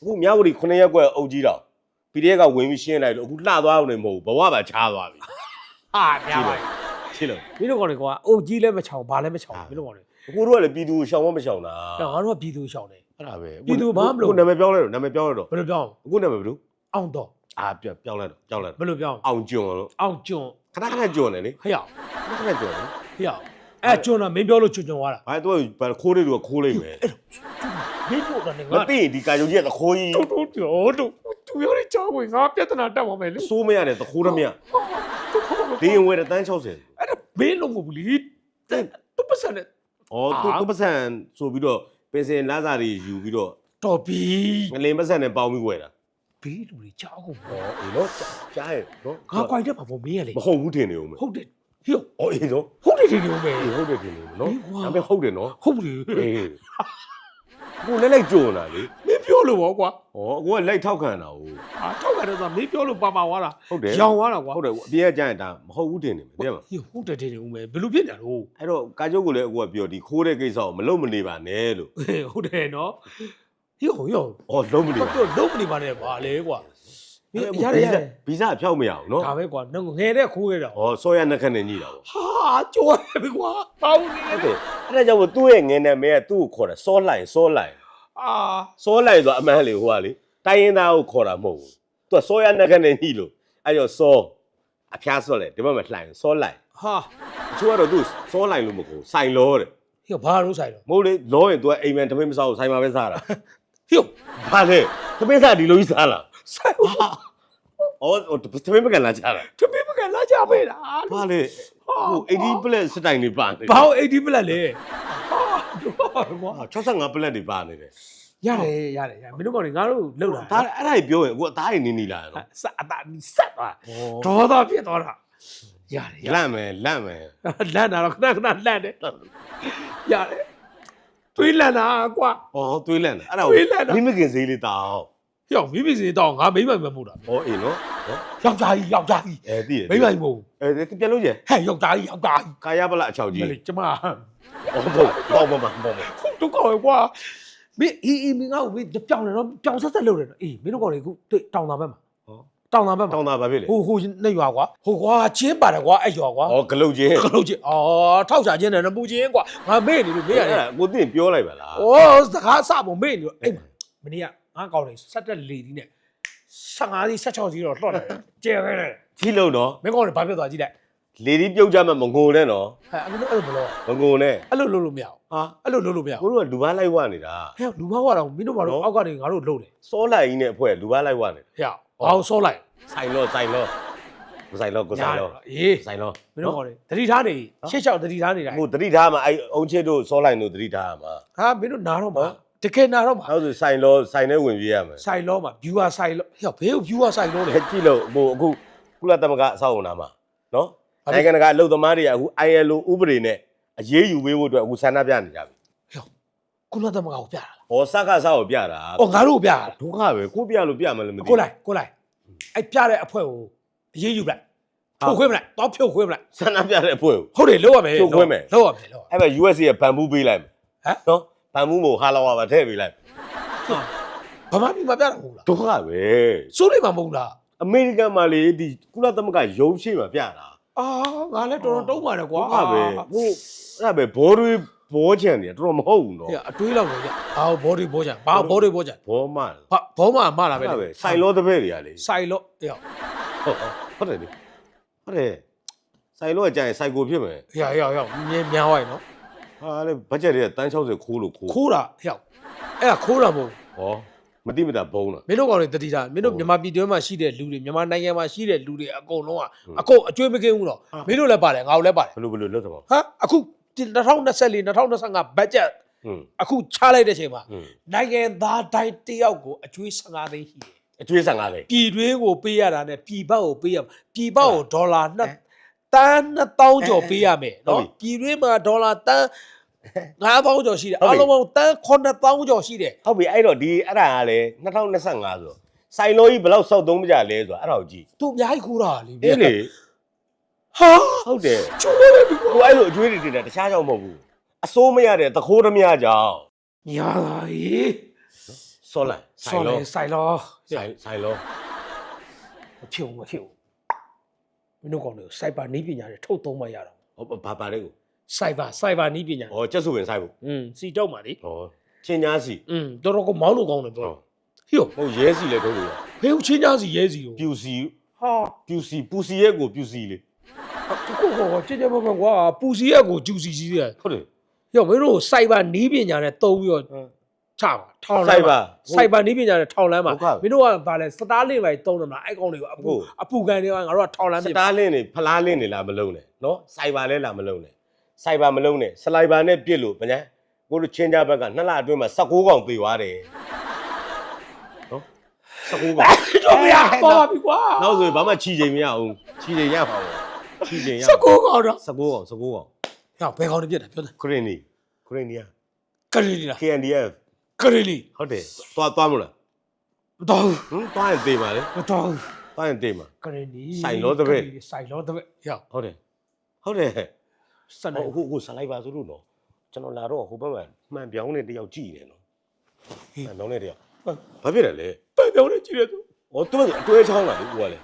အခုမြဝတီ9ရက်ကွက်အုပ်ကြီးတော့ PDF ကဝင်ပြီးရှင်းလိုက်လို့အခုလှသွားအောင်နေမဟုတ်ဘူးဘဝပါချားသွားပြီဟာများပါရှင်းလို့မင်းတို့ကုန်နေကွာအုတ်ကြီးလည်းမချောင်ဘာလည်းမချောင်မင်းတို့ကုန်နေအခုတို့ကလည်းပြည်သူကိုရှောင်မမရှောင်တာတော့ငါတို့ကပြည်သူရှောင်တယ်အဲ့ဒါပဲပြည်သူဘာမှမလုပ်အခုနာမည်ပြောင်းလိုက်တော့နာမည်ပြောင်းလိုက်တော့ဘယ်လိုပြောင်းအခုနာမည်ဘယ်လို အောင်တော့အာပြောင်းပြောင်းလိုက်တော့ပြောင်းလိုက်တော့ဘယ်လိုပြောင်းအောင်ကျွန်းလို့အောင်ကျွန်းခဏခဏကျွန်းတယ်လေဟဲ့အောင်ခဏခဏကျွန်းတယ်ဟဲ့အောင်အဲ့ကျွန်းတော့မင်းပြောလို့ကျွန်းကျွန်းသွားတာဘာသူကခိုးတဲ့လူကခိုးလိုက်မယ်မင်းတို့တော့နေမငါသိရင်ဒီကာယုံကြီးကသခိုးကြီးတို့တို့တို့တို့သူပြောတဲ့ကြောင်းကိုငါပြဿနာတက်သွားမယ်လေစိုးမရတဲ့သခိုးရမြတို့ခေါ်တော့ဒီရင်ဝယ်တဲ့တန်း60 အဲ့ဒါမင်းလုံးမဟုတ်ဘူးလေတူပစံနဲ့ဩသူသူပစံဆိုပြီးတော့ပင်စင်လာစာတွေယူပြီးတော့တော်ပြီ ငလင်ပစံနဲ့ပေါင်းပြီးဝယ်တာ ဘီလူတွေကြောက်ကုန်ဩအေးနော်ကြားရဲ့နော်ငါခွိုင်တက်ပါဘောမင်းရလေမဟုတ်ဘူးထင်နေဦးမယ်ဟုတ်တယ်ဟေ့ဩအေးနော်ဟုတ်တယ်ဒီလိုပဲအေးဟုတ်တယ်ထင်နေဦးနော်အေးကွာဒါပေမဲ့ဟုတ်တယ်နော်ဟုတ်တယ်အေးကိုလည်းလိုက်ကျွန်းတာလေမင်းပြောလို့ပေါ့ကွာဩကိုကလိုက်ထောက်ခံတာဟုတ်အာထောက်ကြတယ်ဆိုတာမင်းပြောလို့ပါပါသွားတာဟုတ်တယ်ရောင်သွားတာကွာဟုတ်တယ်အပြည့်ကကြားရင်ဒါမဟုတ်ဘူးတင်နေမယ်တဲ့မဟေ့ဟုတ်တယ်တယ်ဦးမယ်ဘယ်လိုဖြစ်နေလို့အဲ့တော့ကာကျုပ်ကလည်းအကူကပြောဒီခိုးတဲ့ကိစ္စကိုမလုပ်မနေပါနဲ့လို့ဟုတ်တယ်နော် ဟေ့ဟိုရောဩလုံးမနေဘာပါပြောလုံးမနေပါနဲ့ကွာလေကွာမင်းရရရဗီဇဖြောက်မရအောင်နော်ဒါပဲကွာငငယ်တဲ့ခိုးခဲ့တာဩစောရနှက်ခတ်နေညိတာပေါ့ဟာကြော်ရပြီကွာပေါင်းနေဟုတ်တယ်အဲ့ဒါကြောင့်မို့သူ့ရဲ့ငင်းနာမည်ကသူ့ကိုခေါ်တာစောလိုက်စောလိုက်အာစောလိုက်ဆိုအမှန်လေဟိုကလေတိုင်းရင်သားကိုခေါ်တာမဟုတ်ဘူးသူကစောရနှက်ခတ်နေညိလို့အဲ့ကြောင့်စောအဖျားစောလေဒီဘက်မှာလှိုင်စောလိုက်ဟာအချို့ကတော့သူစောလိုက်လို့မခေါ်စိုင်လောတဲ့ဟေ့ဘာလို့ဆိုင်တော့မဟုတ်လေလောရင် तू ကအိမ်မန်တမင်းမစားဘူးဆိုင်မှာပဲစားတာ ဟေ့ဘာလဲတမင်းစားဒီလိုကြီးစားလားဆိုင်အော်သမင်းမကန်လာကြတာတပင်းမကန်လာကြပေးတာဘာလဲဟို80ပလက်စတိုင်တွေပါနေဘာလို့80ပလက်လဲဟာကွာဟာ65ပလက်တွေပါနေတယ်ရတယ်ရတယ်ရမင်းတို့ကောင်တွေငါတို့လောက်တာဒါအဲ့ဒါကြီးပြောရင်အခုအသားကြီးနေနေလာတော့စအတာဆက်သွားဒေါသဖြစ်သွားတာရတယ်ရလန့်မယ်လန့်မယ်လန့်တာတော့ခဏခဏလန့်တယ်ရတယ် တွေးလန့်တာကွာ ဩသွေးလန့်တယ်အဲ့ဒါသွေးလန့်တာ မိမခင်ဈေးလေးတောင်းရောက်မိမိစီတော့ငါမိမမမို့တာဩအေးနော်နော်ယောက်ျားကြီးယောက်ျားကြီးအဲတည်မိမမို့အဲပြန်လို့ကျဟဲ့ယောက်ျားကြီးယောက်ျားကြီးကာယပလအချောက်ကြီးမလေးကျမဩဟုတ်ပေါ့ပေါ့ပေါ့ပေါ့တို့ကောင်ကွာမင်းအေးအေးမင်းငါ့ကိုမင်းပြောင်းနေတော့ပြောင်းဆက်ဆက်လုပ်တယ်အေးမင်းတို့ကောင်တွေခုတွေ့တောင်းတာဘက်မှာဟော တောင်းတာဘက်မှာတောင်းတာဘာဖြစ်လဲဟိုဟိုနေရွာကွာဟိုကွာချင်းပါတယ်ကွာအဲ့ရွာကွာဩဂလုတ်ချင်းကလို့ချင်းအော်ထောက်ချချင်းနဲ့နပူချင်းကွာငါမေ့နေလို့မေ့ရတယ်အဲ့ဒါကိုသိရင်ပြောလိုက်ပါလား။အိုးစကားစပုံမေ့နေလို့အိမ်မှာမနေ့ကငါကောင်းတယ်ဆက်တက်လေဒီနဲ့15စီ16စီတော့လှော့တယ်။ကျဲခဲတယ်ကြီးလို့တော့။မင်းကောင်းတယ်ဘာဖြစ်သွားကြည့်လိုက်လေဒီပြုတ်ကြမှာမငိုနဲ့နော်။ဟဲ့အဲ့လိုအဲ့လိုမလို့မငိုနဲ့အဲ့လိုလုပ်လို့မရဘူးဟာ။အဲ့လိုလုပ်လို့မရဘူးကိုတို့ကလူပါလိုက်ဝနေတာ။ဟဲ့လူမဟုတ်တော့မင်းတို့ဘာလို့အောက်ကနေငါတို့လှုပ်တယ်စောလိုက်ကြီးနဲ့အဖွဲ့လူပါလိုက်ဝနေတာ။ဟဲ့ ဘာလို့ဆောလိုက်ဆိုင်လို့ဆိုင်လို့မဆိုင်လို့ကိုဆိုင်လို့အေးဆိုင်လို့မင်းတို့ကောင်းတယ်တတိထားနေရှေ့လျှောက်တတိထားနေတာဟိုတတိထားမှာအဲ့အုံချစ်တို့စောလိုက်တို့တတိထားမှာဟာမင်းတို့နားတော့မှာတကယ်နားတော့မှာနောက်ဆိုဆိုင်လို့ဆိုင်နဲ့ဝင်ပြေးရမယ်ဆိုင်လောမှာ viewer ဆိုင်လောဟဲ့ဘေးကို viewer ဆိုင်လောလေကြည့်လို့ဟိုအခုကုလသမဂ္ဂအဆောက်အုံနာမှာနော်ဘာဖြစ်နိုင်ငံတကာအလုပ်သမားတွေကအခု ILO ဥပဒေနဲ့အရေးယူပေးဖို့အတွက်အခုဆန္ဒပြနေကြပြီကုလသမဂ္ဂကိုပြတာလား ဟောစကားစားကိုပြတာ။အော်ငါတို့ကိုပြတာလားဒုက္ခပဲကိုပြလို့ပြမှလည်းမသိကိုလိုက်ကိုလိုက်အဲ့ပြတဲ့အဖွဲကိုအရေးယူလိုက်ဖြုတ်ခွင်းမလိုက်တော့ဖြုတ်ခွင်းမလိုက်ဆန္ဒပြတဲ့အဖွဲ့ကို ဟုတ်တယ်လောက်ရမယ်ဖြုတ်ခွင်းမယ် လောက်ရမယ်လောက်ရမယ် အဲ့မဲ့ US ရဲ့ဗန်ဘူးပေးလိုက်မယ်ဟမ် နော်ဗန်ဘူးမို့ဟာလောဝါပါထည့်ပေးလိုက်ဗမာပြည်မှာပြတာမဟုတ်လားဒုက္ခပဲစိုးလိမ္မာမဟုတ်လားအမေရိကန်မှာလေဒီကုလသမဂ္ဂရုံးရှိမှာပြတာအာငါလည်းတော်တော်တုံးပါတယ်ကွာဒုက္ခပဲဟိုအဲ့ဒါပဲဘောတွေ ဘောချန်နေတော်တော်မဟုတ်ဘူးနော်ဟဲ့အတွေးလောက်လို့ရဘာဘောဒီဘောကြဘာဘောဒီဘောကြဘောမဟာဘောမှာမှားလာပဲအဲ့ဒါပဲလေဆိုင်လောတပည့်တွေကလေဆိုင်လို့ဟဲ့ဟုတ်ဟုတ်တယ်လေဟုတ်တယ်ဆိုင်လောကကြာရင်ဆိုင်ကိုဖြစ်မယ်ဟဲ့ဟဲ့ဟဲ့မြင်များသွားရင်နော်ဟာလေဘတ်ဂျက်တွေကတန်း60ခိုးလို့ခိုးခိုးတာဟဲ့အဲ့ဒါခိုးတာမဟုတ်ဟောမတိမတာဘုံလားမင်းတို့ကောင်တွေတတိတာမင်းတို့ဟုတ်မြန်မာပြည်တွင်းမှာရှိတဲ့လူတွေမြန်မာနိုင်ငံမှာရှိတဲ့လူတွေအကုန်လုံးဟုတ်ကအကုန်အကျွေးမကင်းဘူးတော့ဟာမင်းတို့လည်းပါတယ်ငါတို့လည်းပါတယ်ဘယ်လိုဘယ်လိုလွတ်တော့ဟာအခု 2024 2025ဘတ်ဂျက်ဟွန်းအခုချလိုက်တဲ့ချိန်မှာဟွန်းနိုင်ငံသားတိုင်းတစ်ယောက်ကိုအကျွေး15သိန်းရှိတယ်အကျွေးဆန်ကားလေ။ပြည်တွင်းကိုပေးရတာနဲ့ပြည်ပကိုပေးရမှာပြည်ပကိုဒေါ်လာ2တန်း2000ကျော်ပေးရမယ်နော်။ပြည်တွင်းမှာဒေါ်လာတန်း9000ကျော်ရှိတယ်အားလုံးပေါင်းတန်း9000ကျော်ရှိတယ်ဟုတ်ပြီအဲ့တော့ဒီအဲ့ဒါကလေ2025ဆိုတော့ဆိုင်လောကြီးဘယ်လောက်စောက်သုံးမကြလဲဆိုတာအဲ့ဒါကိုကြည့်။သူအများကြီးခိုးတာလေအေးလေ ဟာ ဟုတ်တယ် ချိုးရတယ်ဒီ ဟိုအဲ့လိုအကျွေးတွေတင်တာတခြားကြောင့်မဟုတ်ဘူးအစိုးမရတဲ့သခိုးဓမြကြောင့် ညာလာရေ စောလန်ဆိုင် ဆော်လေ လော ဆိုင်လော ဆိုင်ဆိုင်လော မဖြစ်ဘူးမဖြစ်ဘူးမင်းတို့ကောင်တွေကိုစိုက်ဘာနီးပညာတွေထုတ်သုံးမှရတော့ ဟောဘာပါလဲကို စိုက်ဘာစိုက်ဘာနီးပညာ ဟောကျက်စုဝင်ဆိုင်ဖို့ อืมစီတော့မှာလေ ဟောချင်းညားစီ อืมတော်တော်ကိုမောင်းလို့ကောင်းတယ်ပြော ဟော ဟို ဟုတ်ရဲစီလည်းထုတ်လို့ရ ဘယ်ဦးချင်းကြားစီရဲစီကို ပြူစီ ဟာ ပြူစီပူစီရဲ့ကိုပြူစီလေ ကိုကိုကိုကြည့်ကြပါမကွာပူစီရက်ကိုဂျူစီကြီးတယ်ဟုတ်တယ်ရောမင်းတို့စိုက်ဘာနီးပညာနဲ့တုံးပြီးတော့ချပါထောင်လစိုမ်းက်ပါစိုက်ဘာနီးပညာနဲ့ထောင်လမ်းမှာဟုတ်ကဲ့မင်းတို့ကဗာလဲစတားလေးပဲတုံးတယ်မလားအဲ့ကောင်တွေကိုအပူဟုတ်အပူကန်တွေကငါတို့ကထောင်လမ်းစပြင်တားလင်းနေဖလားလင်းနေလားမလုံးနဲ့နော်စိုက်ပါလဲလားမလုံးနဲ့စိုက်ပါမလုံးနဲ့စလိုက်ပါနဲ့ပြစ်လို့ဗျာကိုတို့ချင်းကြဘက်ကနှစ်လအတွင်းမှာ16កောင်သေသွားတယ်နော်16កောင်တော့မရပေါ်ပါပြီကွာနောက်ဆိုရင်ဘာမှချီချိန်မရအောင်ချီချိန်ရပါဘူး ချီချိန်ရစကောကောင်တော့16កောင်16កောင်ဟောဘယ်ကောင်တွေပြစ်တယ်ပြောတယ်ခရင်နီခရင်နီယာကရီလီလား KNDF ကရီလီဟုတ်တယ်သွားသွားမလားမတော်ဟမ်သွားရင်သေပါလေမတော်သွားရင်သေပါကရီလီဆိုင်လောတပည့် ဆိုင်လောတပည့်ဟောဟုတ်တယ်ဟုတ်တယ်စနေဟိုဟိုစလိုက်ပါဆိုလို့နော်ကျွန်တော်လာတော့ဟိုဘက်မှာမှန်ပြောင်းနေတယောက်ကြည်နေနော်မှန်ပြောင်းနေတယောက်ဘာဖြစ်တယ်လဲပဲပြောင်းနေကြည့်ရသူဟောသူကအတွဲချောင်းလာလေကိုကလေ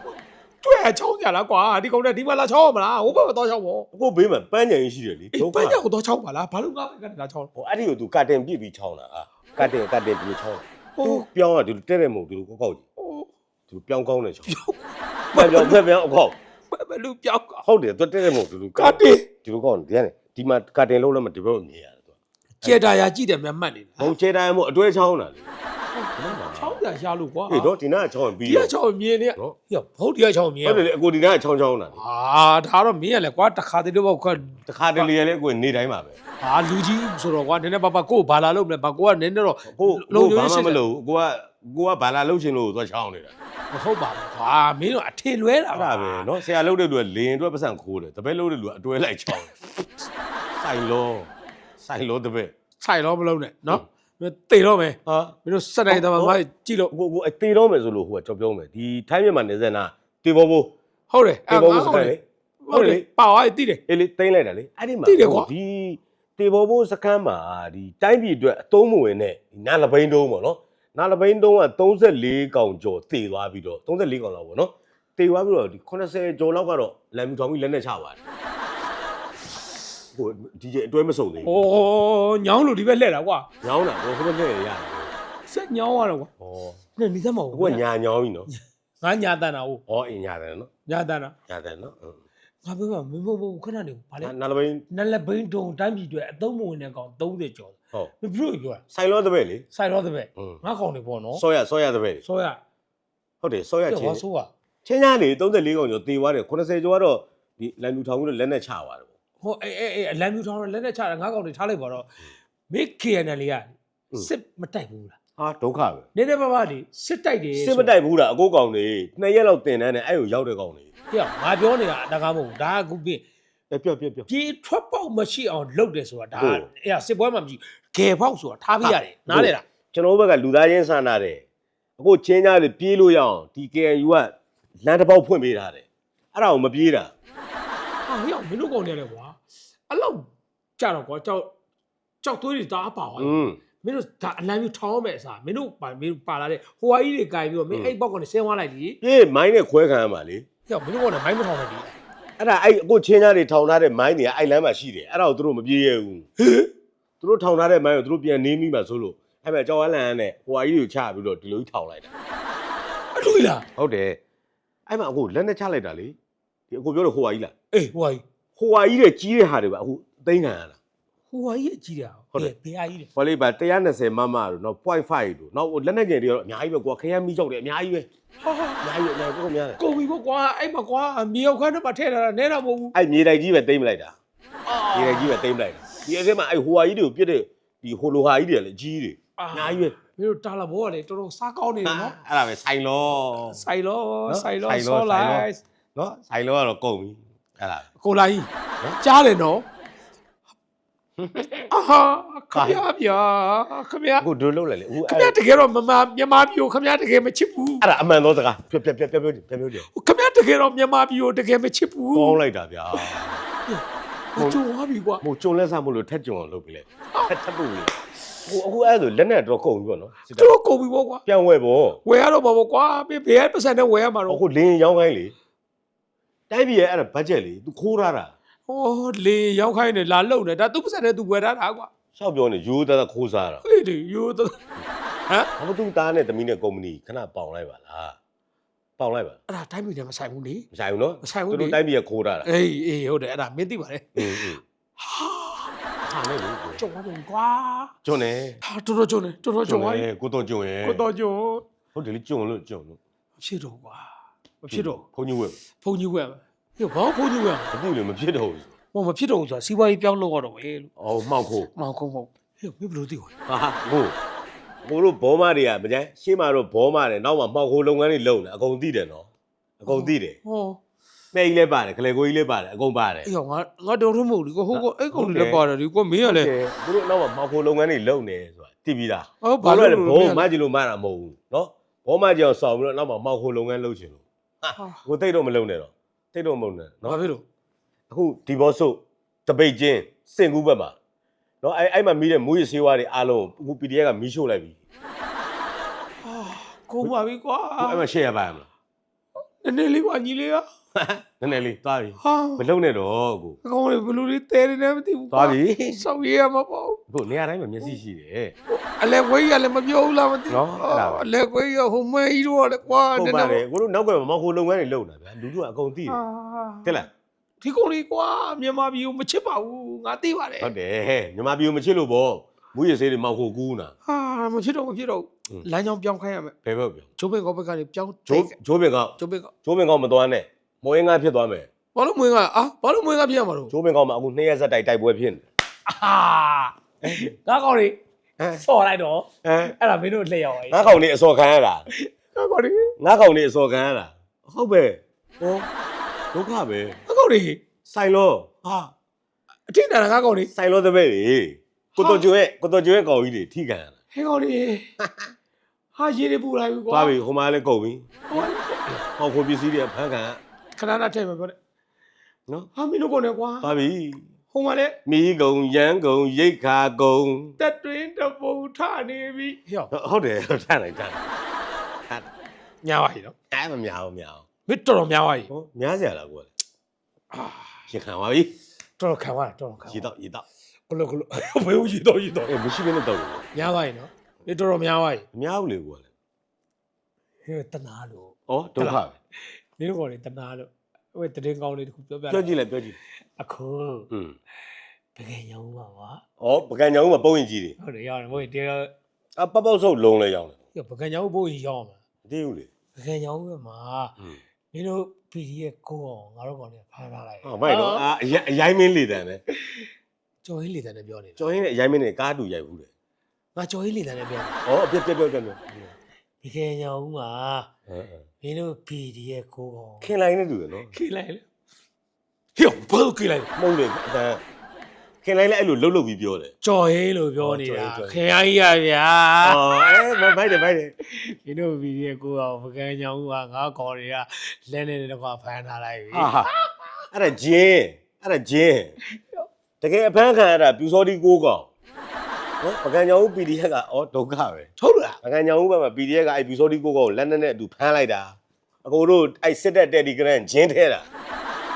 တွေ့ချောင်းကြလားကွာဒီကောင်နဲ့ဒီမှာလာချောင်းမလားဟိုဘက်ကတော့ချောင်းပေါ့အခုဘေးမှာပန်းကြံရှိတယ်လေအေးဒုက္ခပန်းကြောက်တော့ချောင်းပါလားဘာလို့ငါဘက်ကလာချောင်းဟိုအဲ့ဒီကိုသူကတင်ပြစ်ပြီးချောင်းလာအာကတင်ကတင်ပြီးချောင်းဟိုသူပြောင်းอ่ะဒီလိုတဲ့တဲ့မဟုတ်ဒီလိုကောက်ကောက်ကြီးဟိုဒီလိုပြောင်းကောင်းနေချောင်းမှန်ပြောင်းဖက်ပြောင်းအကောက်ဘယ်လူပြောင်းကဟုတ်တယ်သူတဲ့တဲ့မဟုတ်ဒီလိုကတင်ဒီလိုကောက်နေဒီကနေဒီမှာကတင်လုံးလည်းမဒီဘက်ကိုမြင်ရတယ်သူကျေတာယာကြည့်တယ်မြန်မှတ်နေဘုံချေတိုင်းမို့အတွဲချောင်းလာလေချောင်းကြ ရှားလို့ကွာအေးတော့ဒီနားချောင်းပြီးဒီကချောင်းမြင်နေနော်ဟေ့ဘုတ်ဒီကချောင်းမြင်ဟုတ်တယ်အကိုဒီနားချောင်းချောင်းတာလေအာဒါတော့မင်းကလည်းကွာတခါတည်းတော့ကွာတခါတလေလည်းအကိုနေတိုင်းပါပဲဟာလူကြီးဆိုတော့ကွာနည်းနည်းပါပါကို့ဘာလာလို့မလဲဘာကိုကနည်းနည်းတော့ကို့လုံးလုံးရှင်းမလို့ကိုကကိုကဘာလာလို့ရှင်လို့သွားချောင်းနေတာမဟုတ်ပါဘူးကွာမင်းတို့အထေလွဲတာပါပဲနော်ဆရာလုံးတဲ့လူကလင်းအတွက်ပတ်စံခိုးတယ်တပည့်လုံးတဲ့လူကအတွဲလိုက်ချောင်းဆိုင်လောဆိုင်လောတပည့်ဆိုင်လောမလုံးနဲ့နော် မင်းတေတော့မယ်ဟာမင်းတို့စက်တိုင်းတမမကြည့်လို့ကိုကိုအသေးတော့မယ်ဆိုလို့ဟိုကကြောက်ပြောမယ်ဒီထိုင်းမြန်မာနေစက်နာတေဘောဘောဟုတ်တယ်တေဘောဘောစဟုတ်ကန်တယ်လေဟုတ်တယ်ပါဝါတိတယ် အေးလေတိမ့်လိုက်တာလေအဲ့ဒီမှာသိတယ်ကွာ ဒီတေဘောဘောစကန်မှာဒီတိုင်းပြည်အတွက်အသုံးမဝင်တဲ့ဒီနာလပိန်းတုံးပေါ့နော်နာလပိန်းတုံးက34កောင်ကျော်တည်သွားပြီးတော့34កောင်လောက်ပေါ့နော်တည်သွားပြီးတော့ဒီ80ကျော်လောက်ကတော့လမ်းမထောင်ပြီးလက်နဲ့ချပါတယ် ဟိုဒီကျအတွဲမစုံသေး ဩ ဘူး ညောင်းလို့ဒီဘက်လှည့်တာကွာ ညောင်းတာဘောဟိုဘက်နဲ့ရတယ် စက်ညောင်းရတော့ကွာ ဩ နေနေသမော အခုကညာညောင်းပြီနော် ငါညာတန်တာဟုတ် ဩအင်းညာတယ်နော် ညာတန်တာ ညာတယ်နော် ငါပြောမှာမင်းမဟုတ်ခဏနေဘာလဲ နာလပိန်း နက်လက်ဘိန်းတုံတိုင်းပြည်တွေအသုံးမဝင်တဲ့ကောင်30ကျော် ဟုတ် မပြောပြောတာ ဆိုင်လောတပည့်လေ ဆိုင်တော့တဲ့ဘက် อืม ငါကောင်နေပေါ့နော် စောရစောရတပည့်လေ ဆိုရ ဟုတ်တယ်စောရ ပြော ချင်း ပါဆိုရ ချင်းညာနေ34កောင်ကျော်တည်သွားတယ်80ကျော်ကတော့ဒီလန်လူထောင်ပြီးတော့လက်နဲ့ချသွားတယ်ပေါ့ ါ့ ဟိုအေးအေးအေးအလံမြူထောင်းတော့လက်နဲ့ချတာငါကောင်နေထားလိုက်ပါတော့မိ KNL လေးကစစ်မတိုက်ဘူးလားဟာဒုက္ခပဲနည်းနည်းပါးပါးလေးစစ်တိုက်တယ်စစ်မတိုက်ဘူးလားအကိုကောင်နေနှစ်ရက်လောက်တင်တန်းနဲ့အဲ့ကိုရောက်တဲ့ကောင်နေပြငါပြောနေတာအတကားမဟုတ်ဘူးဒါကခုပြပြပြောပြောပြောပြေထွက်ပေါက်မရှိအောင်လုပ်တယ်ဆိုတာဒါဟုတ်အဲ့ဒါစစ်ပွဲမှာမရှိဂယ်ပေါက်ဆိုတာထားပြရတယ်နားလေလားကျွန်တော်တို့ဘက်ကလူသားချင်းစာနာတယ်အခုချင်းညာတွေပြေးလို့ရအောင်ဒီ KNU ကလမ်းတစ်ပေါက်ဖွင့်ပေးထားတယ်အဲ့ဒါကိုမပြေးတာဟာဟေ့အောင်မင်းတို့ကောင်နေလေကွာ အဲ့လောက်ကြတော့ကွာကြောက်ကြောက်သွေးတွေတအားပါသွားอืมမင်းတို့ဒါအလံမြူထောင်းမဲ့အစားမင်းတို့ပါမင်းတို့ပါလာတဲ့ဟိုဝါကြီးတွေကင်ပြီးတော့မင်းအဲ့ပေါက်ကနေဆင်းသွားလိုက်ဒီပြေးမိုင်းနဲ့ခွဲခံရမှာလေဟေ့အောင်မင်းတို့ကောင်နေမိုင်းမထောင်းနဲ့ဒီအဲ့ဒါအဲ့အခုချင်းညာတွေထောင်ထားတဲ့မိုင်းတွေကအဲ့လမ်းမှာရှိတယ်အဲ့ဒါကိုသူတို့မပြေးရဘူးသူတို့ထောင်ထားတဲ့မိုင်းကိုသူတို့ပြန်နေမိမှာဆိုလို့အဲ့မဲ့ကြောက်ဝါလန်နဲ့ဟိုဟာကြီးကိုချပြီးတော့ဒီလိုကြီးထောင်လိုက်တာအလူလားဟုတ်တယ်အဲ့မှာအခုလက်နဲ့ချလိုက်တာလေဒီအခုပြောတော့ဟိုဟာကြီးလားအေးဟိုဝါကြီး ဟိုဟာကြီးတဲ့ကြီးတဲ့ဟာတွေပါအခုသိမ်းခံရတာ ဟိုဝါကြီးအကြီးတာဟုတ်တယ်ဘေးအားကြီးတယ်ဘာလေးပါ120မမတို့နော်0.5တို့နော်ဟိုလက်နဲ့ကျင်တွေကတော့အများကြီးပဲကွာခရမ်းမီးကြောက်တယ်အများကြီးပဲဟာဟာအများကြီးအများကြီးကိုများတယ်ကုန်ပြီပေါ့ကွာအဲ့မှာကွာမြေရောက်ခန်းထဲမှာထည့်ထားတာနဲတော့မဟုတ်ဘူးအဲ့မြေတိုက်ကြီးပဲသိမ်းမလိုက်တာအာမြေတိုက်ကြီးပဲသိမ်းမလိုက်တာဒီအထဲမှာအဲ့ဟိုဟာကြီးတွေကိုပြစ်တဲ့ဒီဟိုလိုဟာကြီးတွေလည်းကြီးတွေအာအများကြီးပဲမင်းတို့တာလာဘောကလေတော်တော်စားကောင်းနေတယ်နော်အဲ့ဒါပဲဆိုင်လော ဆိုင်လောနော်ဆိုင်လောဆိုင်လောဆောဆိုင်လော လိုက်နော်ဆိုင်လောကတော့ကုန်ပြီ အဲ့ဒါကိုလာကြီးကြားတယ်နော်အာခမရဗျာခမရအခုဒုလုပ်လေလေအခုခမရအဲ့တကယ်တော့မမမြန်မာပြည်ကိုခမရတကယ်မချစ်ဘူးအဲ့ဒါအမှန်သောစကားပြောပြောပြောပြောပြောပြောပြောတယ်ခမရတကယ်တော့မြန်မာပြည်ကိုတကယ်မချစ်ဘူးကောင်းလိုက်တာဗျာအကျုံသွားပြီကွာဟိုကျုံလက်ဆမလို့ထက်ကျုံအောင်လုပ်ပြီလေထက်ထက်ဖို့လေဟိုအခုအဲ့ဒါဆိုလက်နဲ့တော့ကုန်ပြီပေါ့နော်စစ်တပ်တို့ကုန်ပြီပေါ့ကွာပြန်ဝဲပေါ့ဝယ်ရတော့ပါပေါ့ကွာဘယ်ဘယ်ပတ်စံနဲ့ဝယ်ရမှာတော့အခုလင်းရောင်းခိုင်းလေ တိုက်ပြည်ရဲ့အဲ့ဒါဘတ်ဂျက်လေ तू ခိုးထားတာဟောလေရောက်ခိုင်းနေလာလုံနေဒါသူပတ်စံနဲ့သူဝယ်ထားတာကွာရှောက်ပြောနေရိုးသားသားခိုးစားတာဟေးဒီရိုးတော့ဟမ်ဘာလို့ तू သားနဲ့သမီးနဲ့ကုမ္ပဏီခဏပေါင်လိုက်ပါလားပေါင်လိုက်ပါအဲ့ဒါတိုင်းပြည်နဲ့မဆိုင်ဘူးလေမဆိုင်ဘူးနော်မဆိုင်ဘူးသူလေတို့တိုက်ပြည်ရဲ့ခိုးထားတာအေးအေးဟုတ်တယ်အဲ့ဒါမင်းသိပါတယ်အင်းအင်းဟာဟာနဲ့လေကြုံသွားပြီကွာကျုံနေဟာတော်တော်ကြုံနေတော်တော်ကြုံသွားပြီကိုတော့ကျုံရဲ့ကိုတော်ကြုံဟုတ်တယ်လေကျုံလို့ကျုံလို့မဖြစ်တော့ကွာ မဖြစ်တော့ဖုန်ကြီးဝဲဘုံကြီးဝယ်မယ်ဟေ့ဘာဘုံကြီးဝယ်မသိလို့မဖြစ်တော့ဘူးဟောမဖြစ်တော့ဘူးဆိုတာစီးပွားရေးပြောင်းလို့ရတော့ပဲလို့အော်မှောက်ခိုးမအောင်ကုန်မဟုတ်ဟေ့မင်းဘယ်လိုသိခွာဟာကိုကိုတို့ဘောမတွေကမကြမ်းရှေ့မှာတော့ဘောမတယ်နောက်မှာမှောက်ခိုးလုပ်ငန်းတွေလုပ်နေအကုန်သိတယ်နော်အကုန်သိတယ်ဟောနှဲကြီးလည်းပါတယ်ခလေကိုကြီးလည်းပါတယ်အကုန်ပါတယ်အေးဟောငါငါတော်တော်မဟုတ်ဘူးကိုဟိုကအဲ့ကောင်တွေလည်းပါတယ်ဒီကိုမင်းကလည်းသူတို့နောက်မှာမှောက်ခိုးလုပ်ငန်းတွေလုပ်နေဆိုတာသိပြီးသားဟောဘာဘာလို့လို့လဲလဲဘောမကြည့်လို့မတာမဟုတ်ဘူးနော်ဘောမကြည့်အောင်စောင့်ပြီးတော့နောက်မှာမှောက်ခိုးလုပ်ငန်းလုပ်ချင်လို့ဟာ ကိုတိတ်တော့မလုပ်နဲ့တော့တိတ်တော့မလုပ်နဲ့နော်ဘာဖြစ်လို့အခုဒီဘောဆုပ်တပိတ်ချင်းစင်ကူးဘက်မှာနော်အဲ့အဲ့မှာမီးတဲ့မူးရစေးဝါးတွေအားလုံးအခု PDF ကမီးရှို့လိုက်ပြီအာကုန်ပါပြီကွာအခုအဲ့မှာရှေ့ရပါမလားနည်းနည်းလေးပါညီလေးက နည်းနည်းလေးသွားပြီဟာမလုံနဲ့တော့ကိုအကောင်တွေဘယ်လိုလေးတဲနေလဲမသိဘူးသွားပြီစောက်ရရမှာပေါ့ကိုနေရာတိုင်းမှာမျက်စိရှိတယ်အလဲခွေးရလည်းမပြောဘူးလားမသိနော်အဲ့ဒါပါအလဲခွေးရဟိုမဲကြီးတော့လည်းကွာဟုတ်ပါတယ်ကိုတို့နောက်ကမှာမောင်ခိုလုပ်ငန်းတွေလုပ်နေတာဗျာလူတို့ကအကုန်သိတယ်အာတဲ့လားဒီကောင်လေးကွာမြန်မာပြည်ကိုမချစ်ပါဘူးငါသိပါတယ်ဟုတ်တယ်မြန်မာပြည်ကိုမချစ်လို့ပေါ့မူးရစေးတွေမောင်ခိုကူးနာဟာမချစ်တော့မဖြစ်တော့ဘူးလမ်းကြောင်းပြောင်းခိုင်းရမယ်ဘယ်ဘက်ပြောဂျိုးဘင်ကောဘက်ကနေပြောင်းဂျိုးဂျိုးပင်ကောက်ဂျိုးဘင်ကောဂျိုးပင်ကောက်မသွားနဲ့ မော်ရင်ကဖြစ်သွားမယ်ဘာလို့မွေးကအာဘာလို့မွေးကပြရမှာလို့ဂျိုးပင်ကောက်မှာအခုနှစ်ရက်ဆက်တိုက်တိုက်ပွဲဖြစ်နေအာငါကောင်းလေးဟမ်ဆော်လိုက်တော့ဟမ်အဲ့ဒါမင်းတို့လက်ရောက်ပါငါကောင်လေးအစော်ခံရတာငါကောင်းလေးငါကောင်လေးအစော်ခံရတာဟုတ်ပဲဟောဒုက္ခပဲငါကောင်းလေးဆိုင်လောဟာအထင်တာငါကောင်းလေးဆိုင်လောတဲ့ပဲလေကိုတော်ကျွဲကိုတော်ကျွဲကောင်ကြီးတွေထိခံရတာဟဲကောင်းလေးဟာရေးရပူလိုက်ပြီကွာသွားပြီဟိုမှာလည်းကုန်ပြီဟောဟောကိုပစ္စည်းတွေဖမ်းခံ ဏဏထည့်မယ်ပြောတယ်နော်ဟာမင်းတို့ကုန်တယ်ကွာပါပြီဟိုမှာလည်းမိကုံရန်ကုံရိတ်ခါကုံတက်တွင်တပုံထနေပြီဟေ့ဟုတ်တယ်ထားလိုက်ထားလိုက်ညာပါရီနော်အဲမများဘူးမများဘူးမင်းတော်တော်များပါရီဟောများစရာလားကိုကအာရခံပါပြီတော်တော်ခံပါတော်တော်ခံရီတော့ရီတော့ကလုကလုဘယ်ဦးရီတော့ရီတော့အေးမရှိဘဲနဲ့တော့များပါရီနော်မင်းတော်တော်များပါရီမများဘူးလေကိုကဟဲ့တနာလို့ဩဒုက္ခပဲမင်းတို့ကလည်းတနာလို့ ဟိုတရင်ကောင်းလေးတခုပြောပြ ပြောကြည့်လိုက်ပြောကြည့် အခု อืม ပကံညောင်းပါကွာ ဩပကံညောင်းမှာပုံရင်ကြီးတွေ ဟုတ်တယ်ရောက်တယ်ဘို့တရား အပပောက်ဆုပ်လုံးလဲရောင်းတယ် ပကံညောင်းဘို့ရောက်မှာ မသိဘူးလေ ပကံညောင်းကမှာ อืม မင်းတို့ PD ရဲ့ကိုအောင်ငါတို့ကောင်နေဖမ်းထားလိုက် ဟောမိုက်တော့အာအရိုင်အရိုင်းမင်းလေတန်တယ် ကျော်ဟင်းလေတန်းနဲ့ပြောနေတာ ကျော်ရင်းနဲ့အရိုင်းမင်းနဲ့ကားတူရိုက်ဘူးလေ ငါကျော်ဟင်းလေတန်းနဲ့ပြောနေ ဩအပြက်ပြက်ပြက်ပြက်ပြက် ပကံညောင်းမှာဟမ်မင်းတို့ PD ရဲ့ကိုအောင်ခင်လိုက်နေတူတယ်နော်ခိလိုက်လေဟေ့ဘာလို့ခိလိုက်လဲမဟုတ်လေအတန်ခင်လိုက်လဲအဲ့လိုလှုပ်လှုပ်ပြီးပြောတယ်ကျော်ဟင်းလို့ပြောနေတာကျော်ဟင်းခင်အားကြီးရဗျာအော်အဲမမိုက်တယ်မိုက်တယ်မင်းတို့ PD ရဲ့ကိုအောင်ပကံညောင်းကငါကောင်တွေကလဲနေတဲ့ကွာဖမ်းထားလိုက်ပြီဟာဟာအဲ့ဒါဂျင်းအဲ့ဒါဂျင်းတကယ်အဖမ်းခံရတာပြူစောဒီကိုကောင် နော်ပကံညောင်း PDF ကဩဒုက္ခပဲထုတ်လားပကံညောင်းဘက်မှာ PDF ကအဲ့ပြူစောဒီကိုကောင်ကိုလက်နဲ့နဲ့အတူဖမ်းလိုက်တာအကိုတို့အဲ့စစ်တဲ့ Telegram ဂျင်းထဲတာ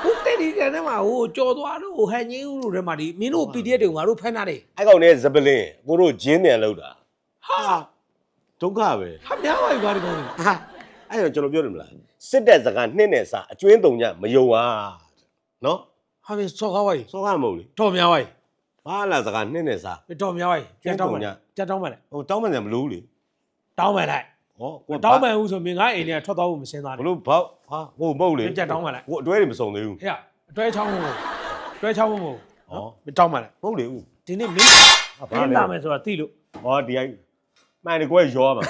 ဟိုတက်ဒီကန်ထဲမှာဟိုကြော်သွားလို့ဟိုဟန်ကြီးဦးတို့ထဲမှာဒီမင်းတို့ PDF တွေကိုငါတို့ဖမ်းထားတယ်အဲ့ကောင်နဲ့ဇပလင်အကိုတို့ဂျင်းပြန်လောက်တာဟာဒုက္ခပဲဟာများပါပြီကွာဒီကောင်တွေဟာအဲ့တော့ကျွန်တော်ပြောတယ်မလားစစ်တဲ့စကားနှစ်နဲ့စာအကျွင်းတုံညမယုံပါနော်ဟာမင်းစော်ကားပါပြီစောကားမဟုတ်လေတော်များပါပြီ ဘာလားစကားနှစ်နဲ့စာတော်များပါပြီကြက်တောင်းမယ်ကျင်းကြက်တောင်းမယ်လေဟိုတောင်းမှန်တယ်မလို့လေတောင်းမယ်လိုက်ဟောကိုတောင်းမယ်ဦးဆိုမင်းငါအိမ်ထဲကထွက်သွားဖို့မစင်သားဘနဲ့လို့ဘောက်ဟာဟိုမဟုတ်လေကြက်တောင်းမယ်လိုက်ဟိုအတွဲတွေမစုံသေးဘူးဟေ့အတွဲချောင်းဖို့အတွဲချောင်းဖို့မဟုတ်ဟောမတောင်းမယ်လိုက်မဟုတ်လေဦးဒီနေ့မင်းဟာမင်းလာမယ်ဆိုတာသိလို့ဟောဒီအိုင်မှန်တယ်ကွယ်ရောမှာ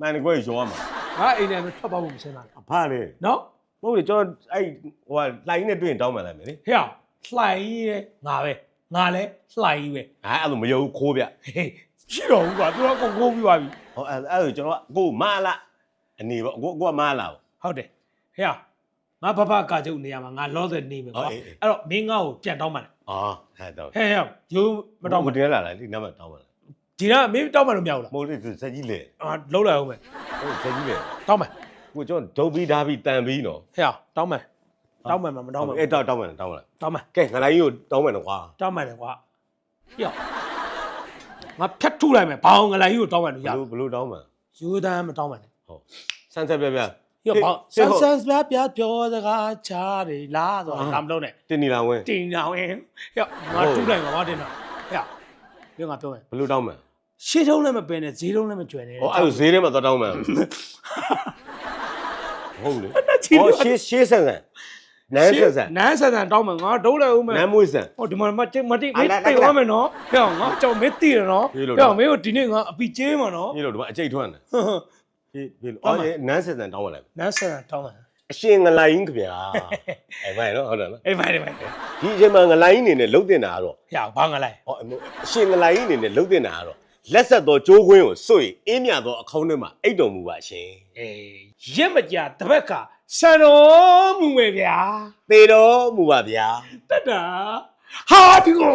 မှန်တယ်ကွယ်ရောမှာငါအိမ်ထဲကထွက်သွားဖို့မစင်သားနဲ့အဖားလေနော်မဟုတ်လေကျွန်တော်အဲ့ဟိုကလိုင်းနဲ့တွေ့ရင်တောင်းမှန်လိုက်မယ်လေဟေ့လှိုင်းရဲ့ငါပဲ ငါလဲလှိုင်းပဲဟာအဲ့လိုမယုံခိုးပြဟေးရှိတော့ဘူးကွာသူတော့ကုန်ကုန်ပြီးသွားပြီဟောအဲ့အဲ့လိုကျွန်တော်ကကိုမလာအနေပေါ့ကိုကိုကမလာပေါ့ ဟုတ်တယ်ဟေ့ငါဘဘကာကျုပ်နေရာမှာငါလောတဲ့နေမယ်ကွာဟုတ်အေးအေး အဲ့တော့မင်းငါ့ကိုပြန်တောင်းမှတယ်အော်ဟဲ့တော့ဟဲ့ဟဲ့ယူမတောင်းမမတင်လာလားဒီနံပါတ်တောင်းပါလားဒီကမင်းတောင်းမှလို့မရဘူးလားမဟုတ်လေစက်ကြီးလေအာလုံးလိုက်အောင်မယ်ဟုတ်စက်ကြီးလေတောင်းမယ်ကိုကျွန်တော်ဒုတ်ပြီးဓာပြီးတန်ပြီးနော်ဟဲ့တောင်းမယ် တောင်းမယ်မတောင်းမယ်အဲ့တောင်းတောင်းမယ်တောင်းမယ်တောင်းမယ်ကဲငါလိုက်ကြီးကိုတောင်းမယ်နော်ကွာတောင်းမယ်လေကွာဟေ့ငါဖြတ်ထုလိုက်မယ်ဘောင်းငလိုက်ကြီးကိုတောင်းမယ်လို့ဘရလို့ဘလို့တောင်းမယ်ယူတန်းမတောင်းမယ်နဲ့ဟုတ်စမ်းဆက်ပြပြဟေ့ဘောင်းဆန်းဆန်းပြပြပြောစကားချားတယ်လားဆိုတော့ဒါမလုပ်နဲ့တင်နီလာဝင်းတင်တောင်းရင်ဟေ့ငါထုလိုက်မှာငါတင်တာဟေ့ပြောငါပြောမယ်ဘလို့တောင်းမယ်ရှေးထုံးလည်းမပင်နဲ့ဈေးထုံးလည်းမကျွယ်နဲ့ဟောအဲ့လိုဈေးထဲမှာသွားတောင်းမယ်ဟုတ်လေချီဟောလို့ရှေးရှေးဆန်ဆန် နန်းဆန်ဆန်နန်းဆန်ဆန်တောင်းမယ်ငါဒုတ်လိုက်ဦးမယ်နန်းမွေးဆန်ဟိုဒီမှာမတိမတိအာမလာတိလာဝမ်းမယ်နော်ဟဲ့ငါကြောင့်မသိရနော်ပြေးလို့ဟဲ့တော့မင်းတို့ဒီနေ့ငါအပီကျဲမှာနော်ဒီလိုဒီမှာအကျိတ်ထွန်းတယ်ဟွန်းဟွန်းပြေးပြေးလို့တောအော်င်းမယ်နန်းဆန်ဆန်တောင်းပါလိုက်နန်းဆန်ဆန်တောင်းမယ်အရှင်ငလိုင်းခင်ဗျာအဲ့မိုင်နော်ဟုတ်တယ်နော်အေးမိုင်မိုင်ဟဲ့ဒီအချိန်မှာငလိုင်းအနေနဲ့လှုပ်တင်တာကတော့ဘာငါလိုက်ဟောအရှင်ငလိုင်းအနေနဲ့လှုပ်တင်တာကတော့လက်ဆက်သောကြိုးကွင်းကိုစွတ်အင်းမြသောအခေါင်းထဲမှာအိတ်တော်မူပါရှင်အေးရက်မကြတပတ်က ဆန်တော်မူမယ်ဗျာသေတော်မူပါဗျာတက်တာဟာဒီကို